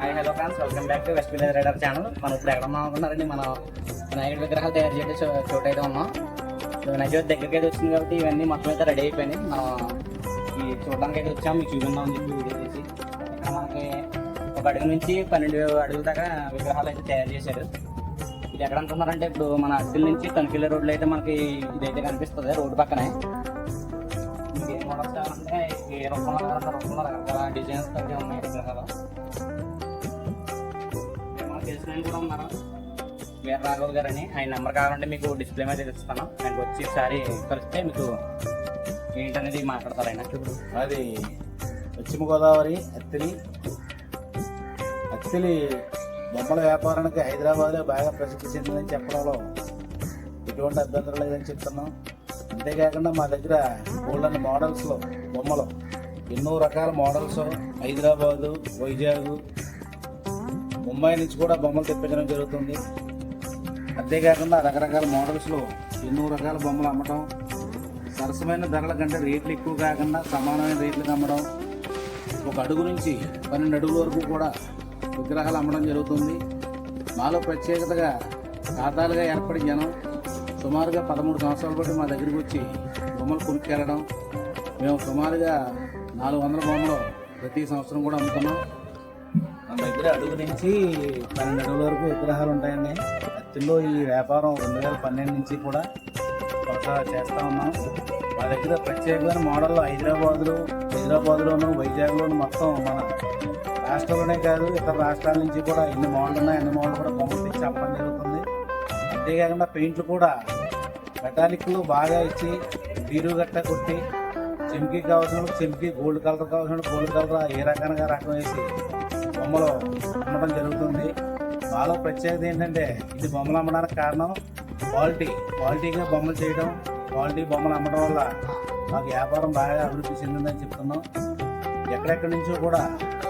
Hi hello friends welcome back to west village rider channel మనం ఇప్పుడు ఎక్కడ ఉన్నాం అనుకున్నారండి? మనం వినాయకుడి విగ్రహాలు తయారు చేసే చో- చోట అయితే ఉన్నాం. ఇప్పుడు దగ్గరికి అయితే వచ్చింది కాబట్టి ఇవన్నీ మొత్తం అయితే రెడీ అయిపోయినాయి. మనం ఈ చూడడానికి అయితే వచ్చాం. మీకు చూపిందాం అని చెప్పి వీడియో చేసి ఇక్కడ మనకి ఒక అడుగు నుంచి పన్నెండు అడుగుల దాకా విగ్రహాలు అయితే తయారు చేశారు. ఇది ఎక్కడ అనుకున్నారంటే ఇప్పుడు మన అద్దెల నుంచి తనిఖీల రోడ్లో అయితే మనకి ఇదైతే కనిపిస్తుంది రోడ్డు పక్కనే. మీకు ఏ మోడల్స్ ఏ రూపంలో రూపంలో రకరకాల డిజైన్స్ అయితే ఉన్నాయి విగ్రహాలు. మనకు కూడా ఉన్నారు. వీర రాఘవ్ గారు అని ఆయన నెంబర్ కావాలంటే మీకు డిస్ప్లే మీద ఇస్తాను ఆయనకు వచ్చి ఒకసారి కలిస్తే మీకు ఏంటనేది మాట్లాడతారు ఆయన. అది పశ్చిమ గోదావరి అత్తిలి. అత్తిలి బొమ్మల వ్యాపారానికి హైదరాబాద్లో బాగా ప్రసిద్ధి చెందిందని చెప్పడంలో ఎటువంటి అభ్యంతరం లేదని చెప్తున్నాం. అంతేకాకుండా మా దగ్గర గోల్డెన్ మోడల్స్లో బొమ్మలు ఎన్నో రకాల మోడల్స్ హైదరాబాదు వైజాగ్ ముంబై నుంచి కూడా బొమ్మలు తెప్పించడం జరుగుతుంది. అంతేకాకుండా రకరకాల మోడల్స్లో ఎన్నో రకాల బొమ్మలు అమ్మటం సరసమైన ధరల కంటే రేట్లు ఎక్కువ కాకుండా సమానమైన రేట్లకు అమ్మడం ఒక అడుగు నుంచి పన్నెండు అడుగుల వరకు కూడా విగ్రహాలు అమ్మడం జరుగుతుంది. మాలో ప్రత్యేకతగా ఖాతాలుగా ఏర్పడి జనం సుమారుగా పదమూడు సంవత్సరాల పాటు మా దగ్గరికి వచ్చి బొమ్మలు కొనుక్కెళ్ళడం. మేము సుమారుగా నాలుగు వందల బొమ్మలు ప్రతి సంవత్సరం కూడా అమ్ముతున్నాం. దగ్గర అడుగు నుంచి పన్నెండు అడుగుల వరకు విగ్రహాలు ఉంటాయండి. అత్తిలో ఈ వ్యాపారం రెండు వేల పన్నెండు నుంచి కూడా కొనసా చేస్తా ఉన్నాం. మా దగ్గర ప్రత్యేకమైన మోడల్ హైదరాబాద్లో హైదరాబాద్లోను వైజాగ్లోను మొత్తం మన రాష్ట్రంలోనే కాదు ఇతర రాష్ట్రాల నుంచి కూడా ఎన్ని మోడల్ ఉన్నాయి ఎన్ని మోడల్ కూడా బొమ్మలు చెప్పడం జరుగుతుంది. అంతేకాకుండా పెయింట్లు కూడా మెటాలిక్లు బాగా ఇచ్చి బీరు గట్ట కొట్టి చెంకి కావాల్సిన చెంకి గోల్డ్ కలర్ కావాల్సిన గోల్డ్ కలర్ ఏ రకంగా రకం వేసి బొమ్మలు అమ్మడం జరుగుతుంది. మాలో ప్రత్యేకత ఏంటంటే ఇది బొమ్మలు అమ్మడానికి కారణం క్వాలిటీ. క్వాలిటీగా బొమ్మలు చేయడం క్వాలిటీ బొమ్మలు అమ్మడం వల్ల మాకు వ్యాపారం బాగా అభివృద్ధి చెందిందని చెప్తున్నాం. ఎక్కడెక్కడి నుంచో కూడా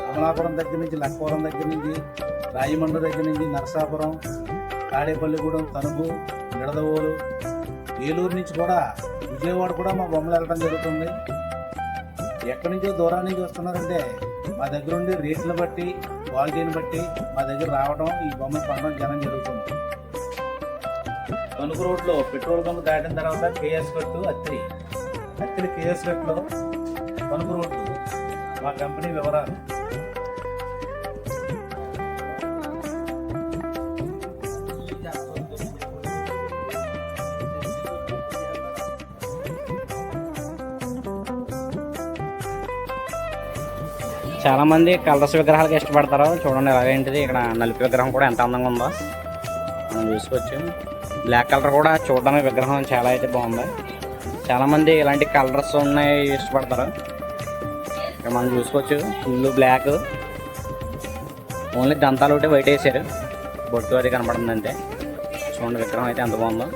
అమలాపురం దగ్గర నుంచి లక్కవరం దగ్గర నుంచి రాజమండ్రి దగ్గర నుంచి నరసాపురం తాడేపల్లిగూడెం తణుకు నిడదవోలు ఏలూరు నుంచి కూడా విజయవాడ కూడా మా బొమ్మలు వెళ్ళడం జరుగుతుంది. ఎక్కడి నుంచో దూరం నుంచి వస్తున్నారంటే మా దగ్గర ఉండే రేట్లను బట్టి క్వాలిటీని బట్టి మా దగ్గర రావడం ఈ బొమ్మను కొనడం జనం జరుగుతుంది. కనుక రోడ్లో పెట్రోల్ బంక్ దాటిన తర్వాత కేఎస్ కట్టు అత్తిరి అత్తిరి కేఎస్ కట్లో కనుక రోడ్డు మా కంపెనీ వివరాలు. చాలా మంది కలర్స్ విగ్రహాలకు ఇష్టపడతారు చూడండి ఎలాగేంటిది. ఇక్కడ నలుపు విగ్రహం కూడా ఎంత అందంగా ఉందో. మనం చూసుకోవచ్చు. బ్లాక్ కలర్ కూడా చూడడానికి విగ్రహం చాలా అయితే బాగుంది. చాలా మంది ఇలాంటి కలర్స్ ఉన్నాయి ఇష్టపడతారు. ఇక్కడ మనం చూసుకోవచ్చు. ఫుల్ బ్లాక్ ఓన్లీ దంతాలు ఒకటి వైట్ వేసారు. బొట్టు అది కనపడుతుంది అంతే. చూడండి విగ్రహం అయితే ఎంత బాగుందో.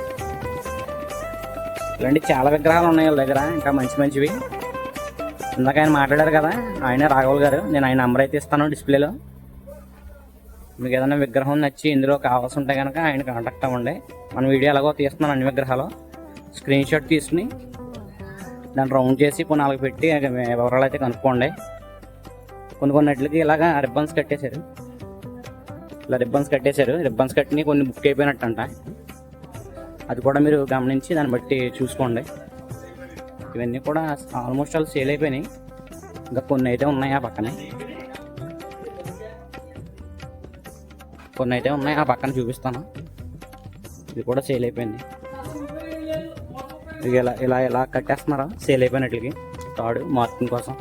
ఇలాంటి చాలా విగ్రహాలు ఉన్నాయి వాళ్ళ దగ్గర. ఇంకా మంచి మంచివి. ఇందాక ఆయన మాట్లాడారు కదా ఆయన రాఘవుల్ గారు. నేను ఆయన నంబర్ అయితే ఇస్తాను డిస్ప్లేలో మీకు ఏదైనా విగ్రహం నచ్చి ఇందులో కావాల్సి ఉంటే కనుక ఆయన కాంటాక్ట్ అవ్వండి. మన వీడియో ఎలాగో తీస్తున్నాను అన్ని విగ్రహాలు. స్క్రీన్ షాట్ తీసుకుని దాన్ని రౌండ్ చేసి కొన్ని నాలుగు పెట్టి వివరాలు అయితే కనుక్కోండి. కొన్ని కొన్నిటికి ఇలాగా రిబ్బన్స్ కట్టేశారు. ఇలా రిబ్బన్స్ కట్టేశారు. రిబ్బన్స్ కట్టిని కొన్ని బుక్ అయిపోయినట్టు అంట అది కూడా మీరు గమనించి దాన్ని బట్టి చూసుకోండి. ఇవన్నీ కూడా ఆల్మోస్ట్ ఆల్ సేల్ అయిపోయినాయి. ఇంకా కొన్ని అయితే ఉన్నాయి ఆ పక్కనే. కొన్ని అయితే ఉన్నాయి ఆ పక్కన చూపిస్తాను. ఇది కూడా సేల్ అయిపోయింది. ఇది ఇలా ఇలా ఇలా కట్టేస్తున్నారా సేల్ అయిపోయినట్లకి. తాడు మార్కింగ్ కోసం.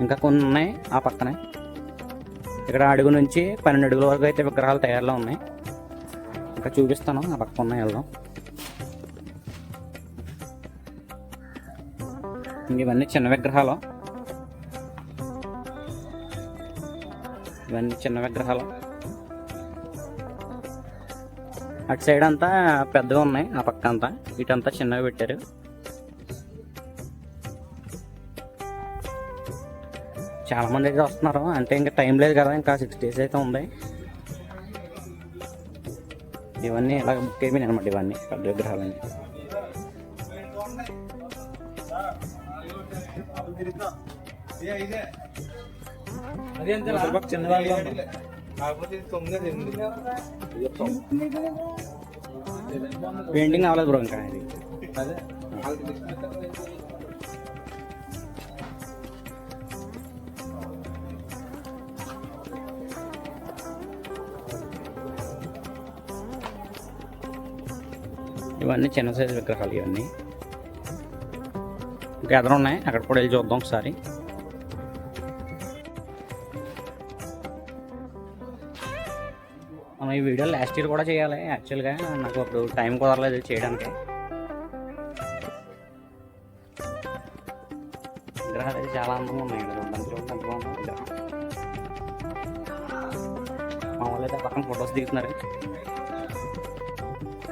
ఇంకా కొన్ని ఉన్నాయి ఆ పక్కనే. ఇక్కడ అడుగు నుంచి పన్నెండు అడుగుల వరకు అయితే విగ్రహాలు తయారులో ఉన్నాయి. ఇంకా చూపిస్తాను ఆ పక్క ఉన్నాయి వెళ్దాం. ఇవన్నీ చిన్న విగ్రహాలు. ఇవన్నీ చిన్న విగ్రహాలు. అటు సైడ్ అంతా పెద్దగా ఉన్నాయి ఆ పక్క అంతా. ఇటంతా చిన్నగా పెట్టారు. చాలా మంది అయితే వస్తున్నారు. అంటే ఇంకా టైం లేదు కదా ఇంకా సిక్స్ డేస్ అయితే ఉంది. ఇవన్నీ ఇలా బుక్ అయిపోయినాయి అనమాట ఇవన్నీ పెద్ద విగ్రహాలన్నీ. పెయింటింగ్ అవ్వలేదు బ్రో ఇంకా ఇది. ఇవన్నీ చిన్న సైజు విగ్రహాలు ఇవన్నీ. ఇంకా ఎదురు ఉన్నాయి అక్కడ కూడా వెళ్ళి చూద్దాం ఒకసారి. మనం ఈ వీడియో లాస్ట్ ఇయర్ కూడా చేయాలి. యాక్చువల్గా నాకు అప్పుడు టైం కుదరలేదు చేయడానికి. విగ్రహాలు అయితే చాలా అందంగా ఉన్నాయి. ఇక్కడ చూడడానికి చూడండి విగ్రహం. మా వాళ్ళు అయితే పక్కన ఫొటోస్ దిగుతున్నారు.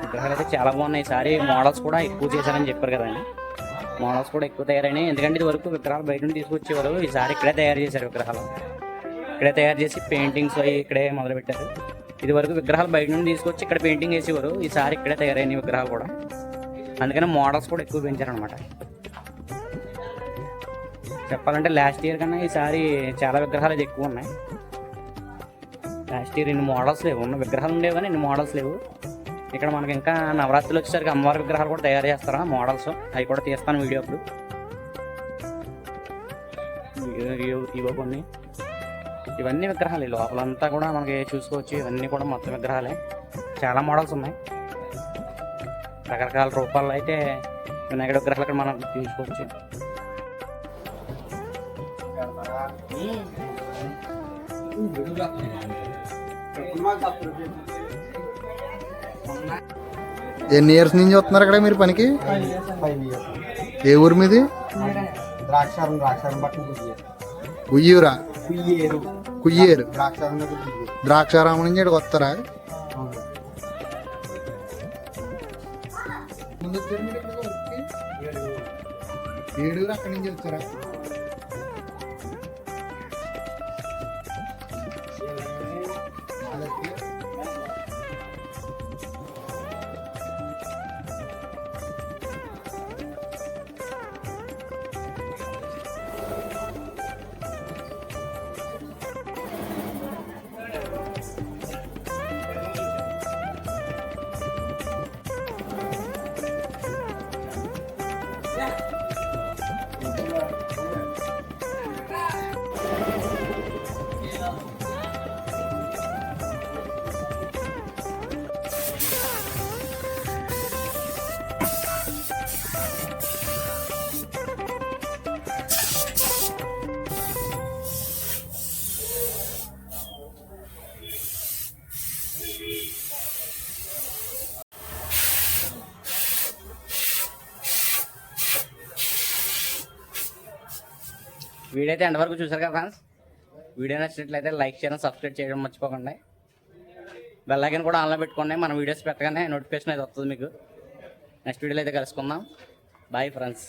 విగ్రహాలు అయితే చాలా బాగున్నాయి. ఈసారి మోడల్స్ కూడా ఎక్కువ చేశారని చెప్పారు కదండి మోడల్స్ కూడా ఎక్కువ తయారైనాయి. ఎందుకంటే ఇది వరకు విగ్రహాలు బయట నుండి తీసుకొచ్చేవారు. ఈసారి ఇక్కడే తయారు చేశారు విగ్రహాలు. ఇక్కడే తయారు చేసి పెయింటింగ్స్ అవి ఇక్కడే మొదలుపెట్టారు. ఇది వరకు విగ్రహాలు బయట నుండి తీసుకొచ్చి ఇక్కడ పెయింటింగ్ వేసేవారు. ఈసారి ఇక్కడే తయారైన విగ్రహాలు కూడా. అందుకని మోడల్స్ కూడా ఎక్కువ పెంచారనమాట చెప్పాలంటే లాస్ట్ ఇయర్ కన్నా ఈసారి చాలా విగ్రహాలు అయితే ఎక్కువ ఉన్నాయి. లాస్ట్ ఇయర్ ఇన్ని మోడల్స్ లేవు. ఉన్న విగ్రహాలు ఉండేవి కానీ ఇన్ని మోడల్స్ లేవు. ఇక్కడ మనకి ఇంకా నవరాత్రులు వచ్చేసరికి అమ్మవారి విగ్రహాలు కూడా తయారు చేస్తారా? మోడల్స్. అవి కూడా తీస్తాను వీడియో అప్పుడు. ఇవో కొన్ని. ఇవన్నీ విగ్రహాలు. లోపలంతా కూడా మనకి చూసుకోవచ్చు. ఇవన్నీ కూడా మొత్తం విగ్రహాలే. చాలా మోడల్స్ ఉన్నాయి. రకరకాల రూపాల్లో అయితే వినాయకుడి విగ్రహాలు ఇక్కడ మనం చూసుకోవచ్చు. ఎన్ని ఇయర్స్ నుంచి వస్తున్నారు ఇక్కడ మీరు పనికి? ఏ ఊరు మీది? ఉయ్యూరా? కుయ్యేరు. ద్రాక్షారామం నుంచి ఇక్కడికి వస్తారా. ఏడుగురు అక్కడి నుంచి వచ్చారా Yeah. వీడియో అయితే వరకు చూసారు కదా ఫ్రెండ్స్ వీడియో నచ్చినట్లయితే లైక్ చేయడం సబ్స్క్రైబ్ చేయడం మర్చిపోకండి. బెల్లైకన్ కూడా ఆన్లో పెట్టుకోండి మన వీడియోస్ పెట్టగానే నోటిఫికేషన్ అయితే వస్తుంది మీకు. నెక్స్ట్ వీడియోలో అయితే కలుసుకుందాం. Bye friends